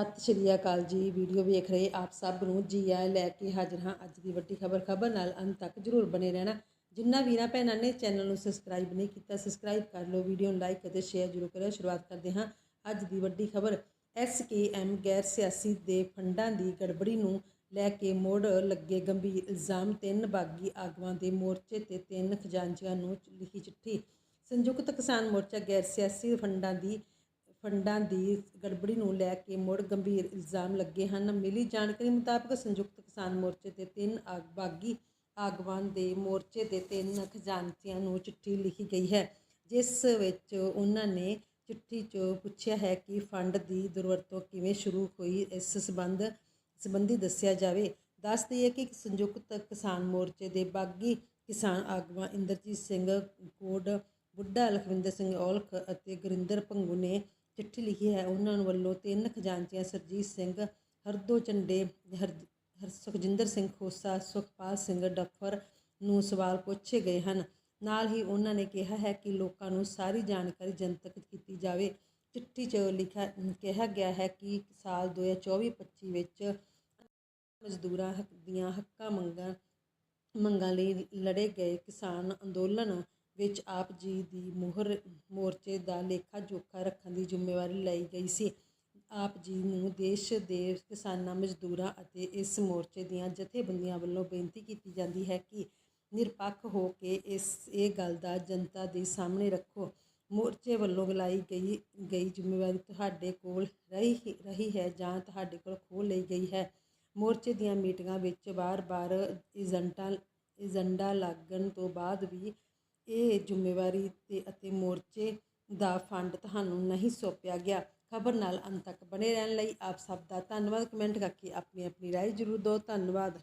ਸਤਿ ਸ਼੍ਰੀ ਅਕਾਲ ਜੀ। ਵੀਡੀਓ ਵੇਖ ਰਹੇ ਆਪ ਸਭ ਨੂੰ ਜੀ ਆਇਆਂ ਲੈ ਕੇ ਹਾਜ਼ਰ ਹਾਂ ਅੱਜ ਦੀ ਵੱਡੀ ਖਬਰ। ਖਬਰ ਨਾਲ ਅੰਤ ਤੱਕ ਜਰੂਰ ਬਣੇ ਰਹਿਣਾ। ਜਿੰਨਾ ਵੀਰਾਂ ਭੈਣਾਂ ਨੇ ਚੈਨਲ ਨੂੰ ਸਬਸਕ੍ਰਾਈਬ ਨਹੀਂ ਕੀਤਾ, ਸਬਸਕ੍ਰਾਈਬ ਕਰ ਲਓ, ਵੀਡੀਓ ਨੂੰ ਲਾਈਕ ਅਤੇ ਸ਼ੇਅਰ ਜਰੂਰ ਕਰਿਓ। ਸ਼ੁਰੂਆਤ ਕਰਦੇ ਹਾਂ ਅੱਜ ਦੀ ਵੱਡੀ ਖਬਰ। ਐਸਕੇਐਮ ਗੈਰ ਸਿਆਸੀ ਦੇ ਫੰਡਾਂ ਦੀ ਗੜਬੜੀ ਨੂੰ ਲੈ ਕੇ ਮੋੜ ਲੱਗੇ ਗੰਭੀਰ ਇਲਜ਼ਾਮ। ਤਿੰਨ ਬਾਗੀ ਆਗੂਆਂ ਦੇ ਮੋਰਚੇ ਤੇ ਤਿੰਨ ਖਜ਼ਾਨਚੀਆਂ ਨੂੰ ਲਿਖੀ ਚਿੱਠੀ। ਸੰਯੁਕਤ ਕਿਸਾਨ ਮੋਰਚਾ ਗੈਰ ਸਿਆਸੀ ਫੰਡਾਂ ਦੀ ਫੰਡਾਂ ਦੀ ਗੜਬੜੀ ਨੂੰ ਲੈ ਕੇ ਮੁੜ ਗੰਭੀਰ ਇਲਜ਼ਾਮ ਲੱਗੇ ਹਨ। ਮਿਲੀ ਜਾਣਕਾਰੀ ਮੁਤਾਬਕ ਸੰਯੁਕਤ ਕਿਸਾਨ ਮੋਰਚੇ ਦੇ ਤਿੰਨ ਆਗ- ਬਾਗੀ ਆਗਵਾਨ ਦੇ ਮੋਰਚੇ ਦੇ ਤਿੰਨ ਖਜ਼ਾਨਚੀਆਂ ਨੂੰ ਚਿੱਠੀ ਲਿਖੀ ਗਈ ਹੈ, ਜਿਸ ਵਿੱਚ ਉਹਨਾਂ ਨੇ ਚਿੱਠੀ 'ਚ ਪੁੱਛਿਆ ਹੈ ਕਿ ਫੰਡ ਦੀ ਦੁਰਵਰਤੋਂ ਕਿਵੇਂ ਸ਼ੁਰੂ ਹੋਈ, ਇਸ ਸਬੰਧ, ਸੰਬੰਧੀ ਦੱਸਿਆ ਜਾਵੇ। ਦੱਸ ਦਈਏ ਕਿ ਸੰਯੁਕਤ ਕਿਸਾਨ ਮੋਰਚੇ ਦੇ ਬਾਗੀ ਕਿਸਾਨ ਆਗੂਆਂ ਇੰਦਰਜੀਤ ਸਿੰਘ ਕੋਡ ਬੁੱਢਾ ਲਖਵਿੰਦਰ ਸਿੰਘ ਔਲਖ ਅਤੇ ਗੁਰਿੰਦਰ ਭੰਗੂ ਨੇ ਚਿੱਠੀ ਲਿਖੀ ਹੈ। ਉਹਨਾਂ ਵੱਲੋਂ ਤਿੰਨ ਖਜ਼ਾਨਚੀਆਂ ਸਰਜੀਤ ਸਿੰਘ, ਹਰਦੋ ਚੰਡੇ ਹਰ ਸੁਖਜਿੰਦਰ ਸਿੰਘ ਖੋਸਾ, ਸੁਖਪਾਲ ਸਿੰਘ ਡੱਫਰ ਨੂੰ ਸਵਾਲ ਪੁੱਛੇ ਗਏ ਹਨ। ਨਾਲ ਹੀ ਉਹਨਾਂ ਨੇ ਕਿਹਾ ਹੈ ਕਿ ਲੋਕਾਂ ਨੂੰ ਸਾਰੀ ਜਾਣਕਾਰੀ ਜਨਤਕ ਕੀਤੀ ਜਾਵੇ। ਚਿੱਠੀ 'ਚ ਲਿਖਿਆ, ਕਿਹਾ ਗਿਆ ਹੈ ਕਿ ਸਾਲ 2024-25 ਵਿੱਚ ਮਜ਼ਦੂਰਾਂ ਹੱਕ ਦੀਆਂ ਹੱਕਾਂ ਮੰਗਾਂ ਮੰਗਾਂ ਲਈ ਲੜੇ ਗਏ ਕਿਸਾਨ ਅੰਦੋਲਨ ਵਿੱਚ ਆਪ ਜੀ ਦੀ ਮੋਹਰ, ਮੋਰਚੇ ਦਾ ਲੇਖਾ ਜੋਖਾ ਰੱਖਣ ਦੀ ਜ਼ਿੰਮੇਵਾਰੀ ਲਈ ਗਈ ਸੀ। ਆਪ ਜੀ ਨੂੰ ਦੇਸ਼ ਦੇ ਕਿਸਾਨਾਂ, ਮਜ਼ਦੂਰਾਂ ਅਤੇ ਇਸ ਮੋਰਚੇ ਦੀਆਂ ਜਥੇਬੰਦੀਆਂ ਵੱਲੋਂ ਬੇਨਤੀ ਕੀਤੀ ਜਾਂਦੀ ਹੈ ਕਿ ਨਿਰਪੱਖ ਹੋ ਕੇ ਇਸ, ਇਹ ਗੱਲ ਦਾ ਜਨਤਾ ਦੇ ਸਾਹਮਣੇ ਰੱਖੋ। ਮੋਰਚੇ ਵੱਲੋਂ ਲਾਈ ਗਈ ਗਈ ਜ਼ਿੰਮੇਵਾਰੀ ਤੁਹਾਡੇ ਕੋਲ ਰਹੀ ਰਹੀ ਹੈ ਜਾਂ ਤੁਹਾਡੇ ਕੋਲ ਖੋਹ ਲਈ ਗਈ ਹੈ। ਮੋਰਚੇ ਦੀਆਂ ਮੀਟਿੰਗਾਂ ਵਿੱਚ ਵਾਰ-ਵਾਰ ਏਜੰਟਾਂ ਏਜੰਡਾ ਲੱਗਣ ਤੋਂ ਬਾਅਦ ਵੀ ਇਹ ਜ਼ਿੰਮੇਵਾਰੀ ਤੇ ਅਤੇ ਮੋਰਚੇ ਦਾ ਫੰਡ ਤੁਹਾਨੂੰ ਨਹੀਂ ਸੌਂਪਿਆ ਗਿਆ। ਖਬਰ ਨਾਲ ਅੰਤ ਤੱਕ ਬਣੇ ਰਹਿਣ ਲਈ ਆਪ ਸਭ ਦਾ ਧੰਨਵਾਦ। ਕਮੈਂਟ ਕਰਕੇ ਆਪਣੀ ਆਪਣੀ ਰਾਏ ਜ਼ਰੂਰ ਦਿਓ। ਧੰਨਵਾਦ।